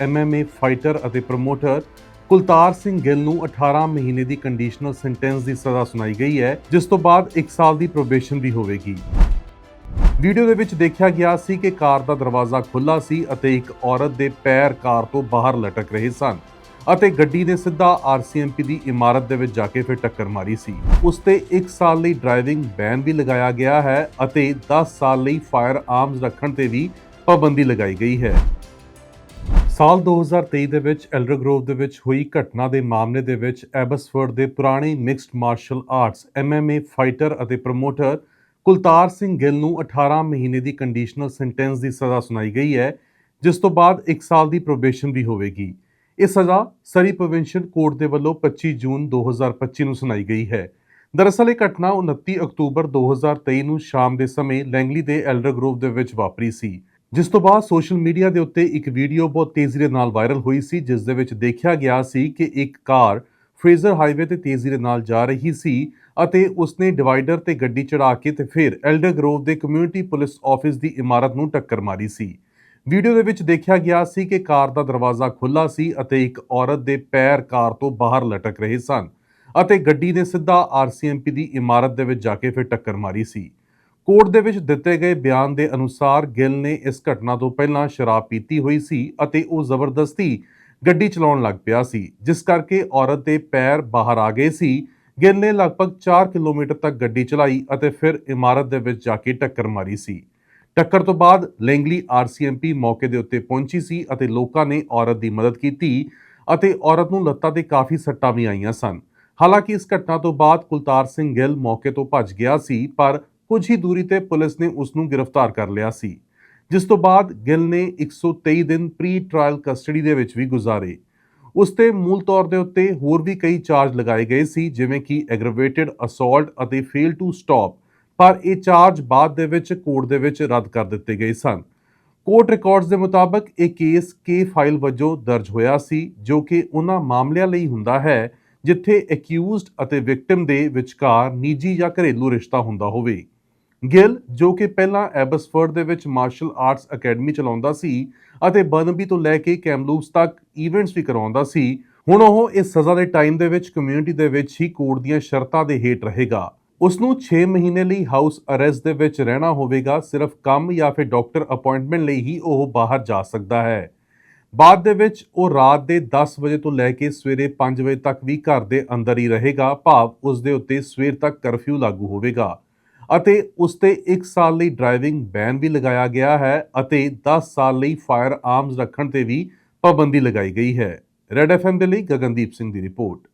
MMA fighter ਅਤੇ promoter Kultar Singh Gill ਨੂੰ 18 ਮਹੀਨੇ ਦੀ ਕੰਡੀਸ਼ਨਲ ਸੈਂਟੈਂਸ ਦੀ ਸਜ਼ਾ ਸੁਣਾਈ ਗਈ ਹੈ, ਜਿਸ ਤੋਂ ਬਾਅਦ 1 ਸਾਲ ਦੀ ਪ੍ਰੋਬੇਸ਼ਨ ਵੀ ਹੋਵੇਗੀ। ਵੀਡੀਓ ਦੇ ਵਿੱਚ ਦੇਖਿਆ ਗਿਆ ਸੀ ਕਿ ਕਾਰ ਦਾ ਦਰਵਾਜ਼ਾ ਖੁੱਲਾ ਸੀ ਅਤੇ ਇੱਕ ਔਰਤ ਦੇ ਪੈਰ ਕਾਰ ਤੋਂ ਬਾਹਰ ਲਟਕ ਰਹੇ ਸਨ ਅਤੇ ਗੱਡੀ ਨੇ ਸਿੱਧਾ ਆਰਸੀਐਮਪੀ ਦੀ ਇਮਾਰਤ ਦੇ ਵਿੱਚ ਜਾ ਕੇ ਫਿਰ ਟੱਕਰ ਮਾਰੀ ਸੀ। ਉਸ ਤੇ 1 ਸਾਲ ਲਈ ਡਰਾਈਵਿੰਗ ਬੈਨ ਵੀ ਲਗਾਇਆ ਗਿਆ ਹੈ ਅਤੇ 10 ਸਾਲ ਲਈ ਫਾਇਰ ਆਰਮਸ ਰੱਖਣ ਤੇ ਵੀ ਪਾਬੰਦੀ ਲਗਾਈ ਗਈ ਹੈ। ਸਾਲ 2023 ਦੇ ਵਿੱਚ ਐਲਡਰ ਗਰੋਵ ਦੇ ਵਿੱਚ ਹੋਈ ਘਟਨਾ ਦੇ ਮਾਮਲੇ ਦੇ ਵਿੱਚ ਐਬਸਫੋਰਡ ਦੇ ਪੁਰਾਣੇ mixed martial arts MMA fighter ਅਤੇ ਪ੍ਰਮੋਟਰ ਕੁਲਤਾਰ ਸਿੰਘ ਗਿੱਲ ਨੂੰ 18 ਮਹੀਨੇ ਦੀ ਕੰਡੀਸ਼ਨਲ ਸੈਂਟੈਂਸ ਦੀ ਸਜ਼ਾ ਸੁਣਾਈ ਗਈ ਹੈ, ਜਿਸ ਤੋਂ ਬਾਅਦ 1 ਸਾਲ ਦੀ ਪ੍ਰੋਬੇਸ਼ਨ ਵੀ ਹੋਵੇਗੀ। ਇਹ ਸਜ਼ਾ ਸਰੀ ਪ੍ਰੋਵਿੰਸ਼ੀਅਲ ਕੋਰਟ ਦੇ ਵੱਲੋਂ 25 ਜੂਨ 2025 ਨੂੰ ਸੁਣਾਈ ਗਈ ਹੈ। ਦਰਅਸਲ ਇਹ ਘਟਨਾ 29 ਅਕਤੂਬਰ 2023 ਨੂੰ ਸ਼ਾਮ ਦੇ ਸਮੇਂ ਲੈਂਗਲੀ ਦੇ ਐਲਡਰ ਗਰੋਵ ਦੇ ਵਿੱਚ ਵਾਪਰੀ ਸੀ। ਜਿਸ ਤੋਂ ਬਾਅਦ ਸੋਸ਼ਲ ਮੀਡੀਆ ਦੇ ਉੱਤੇ ਇੱਕ ਵੀਡੀਓ ਬਹੁਤ ਤੇਜ਼ੀ ਦੇ ਨਾਲ ਵਾਇਰਲ ਹੋਈ ਸੀ, ਜਿਸ ਦੇ ਵਿੱਚ ਦੇਖਿਆ ਗਿਆ ਸੀ ਕਿ ਇੱਕ ਕਾਰ ਫਰੇਜ਼ਰ ਹਾਈਵੇ ਤੇ ਤੇਜ਼ੀ ਦੇ ਨਾਲ ਜਾ ਰਹੀ ਸੀ ਅਤੇ ਉਸਨੇ ਡਿਵਾਈਡਰ ਤੇ ਗੱਡੀ ਚੜਾ ਕੇ ਤੇ ਫਿਰ ਐਲਡਰ ਗਰੋਵ ਦੇ ਕਮਿਊਨਿਟੀ ਪੁਲਿਸ ਆਫਿਸ ਦੀ ਇਮਾਰਤ ਨੂੰ ਟੱਕਰ ਮਾਰੀ ਸੀ। ਵੀਡੀਓ ਦੇ ਵਿੱਚ ਦੇਖਿਆ ਗਿਆ ਸੀ ਕਿ ਕਾਰ ਦਾ ਦਰਵਾਜ਼ਾ ਖੁੱਲਾ ਸੀ ਅਤੇ ਇੱਕ ਔਰਤ ਦੇ ਪੈਰ ਕਾਰ ਤੋਂ ਬਾਹਰ ਲਟਕ ਰਹੇ ਸਨ ਅਤੇ ਗੱਡੀ ਨੇ ਸਿੱਧਾ ਆਰਸੀਐਮਪੀ ਦੀ ਇਮਾਰਤ ਦੇ ਵਿੱਚ ਜਾ ਕੇ ਫਿਰ ਟੱਕਰ ਮਾਰੀ ਸੀ। ਕੋਰਟ ਦੇ ਵਿੱਚ ਦਿੱਤੇ ਗਏ ਬਿਆਨ ਦੇ ਅਨੁਸਾਰ ਗਿੱਲ ਨੇ ਇਸ ਘਟਨਾ ਤੋਂ ਪਹਿਲਾਂ ਸ਼ਰਾਬ ਪੀਤੀ ਹੋਈ ਸੀ ਅਤੇ ਉਹ ਜ਼ਬਰਦਸਤੀ ਗੱਡੀ ਚਲਾਉਣ ਲੱਗ ਪਿਆ ਸੀ, ਜਿਸ ਕਰਕੇ ਔਰਤ ਦੇ ਪੈਰ ਬਾਹਰ ਆ ਗਏ ਸੀ। ਗਿੱਲ ਨੇ ਲਗਭਗ 4 ਕਿਲੋਮੀਟਰ ਤੱਕ ਗੱਡੀ ਚਲਾਈ ਅਤੇ ਫਿਰ ਇਮਾਰਤ ਦੇ ਵਿੱਚ ਜਾ ਕੇ ਟੱਕਰ ਮਾਰੀ ਸੀ। ਟੱਕਰ ਤੋਂ ਬਾਅਦ ਲੈਂਗਲੀ ਆਰਸੀਐਮਪੀ ਮੌਕੇ ਦੇ ਉੱਤੇ ਪਹੁੰਚੀ ਸੀ ਅਤੇ ਲੋਕਾਂ ਨੇ ਔਰਤ ਦੀ ਮਦਦ ਕੀਤੀ ਅਤੇ ਔਰਤ ਨੂੰ ਲੱਤਾਂ ਤੇ ਕਾਫੀ ਸੱਟਾਂ ਵੀ ਆਈਆਂ ਸਨ। ਹਾਲਾਂਕਿ ਇਸ ਘਟਨਾ ਤੋਂ ਬਾਅਦ ਕੁਲਤਾਰ ਸਿੰਘ ਗਿੱਲ ਮੌਕੇ ਤੋਂ ਭੱਜ ਗਿਆ ਸੀ, ਪਰ ਕੁਝ ਹੀ ਦੂਰੀ ਤੇ ਪੁਲਿਸ ਨੇ ਉਸ ਨੂੰ ਗ੍ਰਿਫਤਾਰ ਕਰ ਲਿਆ ਸੀ, ਜਿਸ ਤੋਂ ਬਾਅਦ ਗਿੱਲ ਨੇ 123 ਦਿਨ ਪ੍ਰੀ ਟ੍ਰਾਇਲ ਕਸਟਡੀ ਦੇ ਵਿੱਚ ਵੀ ਗੁਜ਼ਾਰੇ। ਉਸ ਤੇ ਮੂਲ ਤੌਰ ਦੇ ਉੱਤੇ ਹੋਰ ਵੀ ਕਈ ਚਾਰਜ ਲਗਾਏ ਗਏ ਸੀ, ਜਿਵੇਂ ਕਿ ਐਗਰੀਵੇਟਿਡ ਅਸੌਲਟ ਅਤੇ ਫੇਲ ਟੂ ਸਟਾਪ ਪਰ ਇਹ ਚਾਰਜ ਬਾਅਦ ਦੇ ਵਿੱਚ ਕੋਰਟ ਦੇ ਵਿੱਚ ਰੱਦ ਕਰ ਦਿੱਤੇ ਗਏ ਸਨ। ਕੋਰਟ ਰਿਕਾਰਡਸ ਦੇ ਮੁਤਾਬਕ ਇਹ ਕੇਸ ਕੇ ਫਾਈਲ ਵਜੋਂ ਦਰਜ ਹੋਇਆ ਸੀ, ਜੋ ਕਿ ਉਹਨਾਂ ਮਾਮਲਿਆਂ ਲਈ ਹੁੰਦਾ ਹੈ, ਜਿੱਥੇ ਅਕਿਊਜ਼ਡ ਅਤੇ ਵਿਕਟਿਮ ਦੇ ਵਿਚਕਾਰ ਨਿੱਜੀ ਜਾਂ ਘਰੇਲੂ ਰਿਸ਼ਤਾ ਹੁੰਦਾ ਹੋਵੇ। ਗਿੱਲ, ਜੋ ਕਿ ਪਹਿਲਾਂ ਐਬਸਫੋਰਡ ਦੇ ਵਿੱਚ ਮਾਰਸ਼ਲ ਆਰਟਸ ਅਕੈਡਮੀ ਚਲਾਉਂਦਾ ਸੀ ਅਤੇ ਬਰਨਬੀ ਤੋਂ ਲੈ ਕੇ ਕੈਮਲੂਪਸ ਤੱਕ ਇਵੈਂਟਸ ਵੀ ਕਰਾਉਂਦਾ ਸੀ, ਹੁਣ ਉਹ ਇਸ ਸਜ਼ਾ ਦੇ ਟਾਈਮ ਦੇ ਵਿੱਚ ਕਮਿਊਨਿਟੀ ਦੇ ਵਿੱਚ ਹੀ ਕੋਰਟ ਦੀਆਂ ਸ਼ਰਤਾਂ ਦੇ ਹੇਠ ਰਹੇਗਾ। ਉਸ ਨੂੰ 6 ਮਹੀਨੇ ਲਈ ਹਾਊਸ ਅਰੈਸਟ ਦੇ ਵਿੱਚ ਰਹਿਣਾ ਹੋਵੇਗਾ, ਸਿਰਫ ਕੰਮ ਜਾਂ ਫਿਰ ਡਾਕਟਰ ਅਪਾਇੰਟਮੈਂਟ ਲਈ ਹੀ ਉਹ ਬਾਹਰ ਜਾ ਸਕਦਾ ਹੈ। ਬਾਅਦ ਦੇ ਵਿੱਚ ਉਹ ਰਾਤ ਦੇ 10 ਵਜੇ ਤੋਂ ਲੈ ਕੇ ਸਵੇਰੇ 5 ਵਜੇ ਤੱਕ ਵੀ ਘਰ ਦੇ ਅੰਦਰ ਹੀ ਰਹੇਗਾ, ਭਾਵ ਉਸ ਦੇ ਉੱਤੇ ਸਵੇਰ ਤੱਕ ਕਰਫਿਊ ਲਾਗੂ ਹੋਵੇਗਾ। ਅਤੇ ਉਸ ਤੇ 1 ਸਾਲ ਲਈ ਡਰਾਈਵਿੰਗ ਬੈਨ ਵੀ ਲਗਾਇਆ ਗਿਆ ਹੈ ਅਤੇ 10 ਸਾਲ ਲਈ ਫਾਇਰ ਆਰਮਸ ਰੱਖਣ ਤੇ ਵੀ ਪਾਬੰਦੀ ਲਗਾਈ ਗਈ ਹੈ। ਰੈਡ ਐਫਐਮ ਦੇ ਲਈ ਗਗਨਦੀਪ ਸਿੰਘ ਦੀ ਰਿਪੋਰਟ।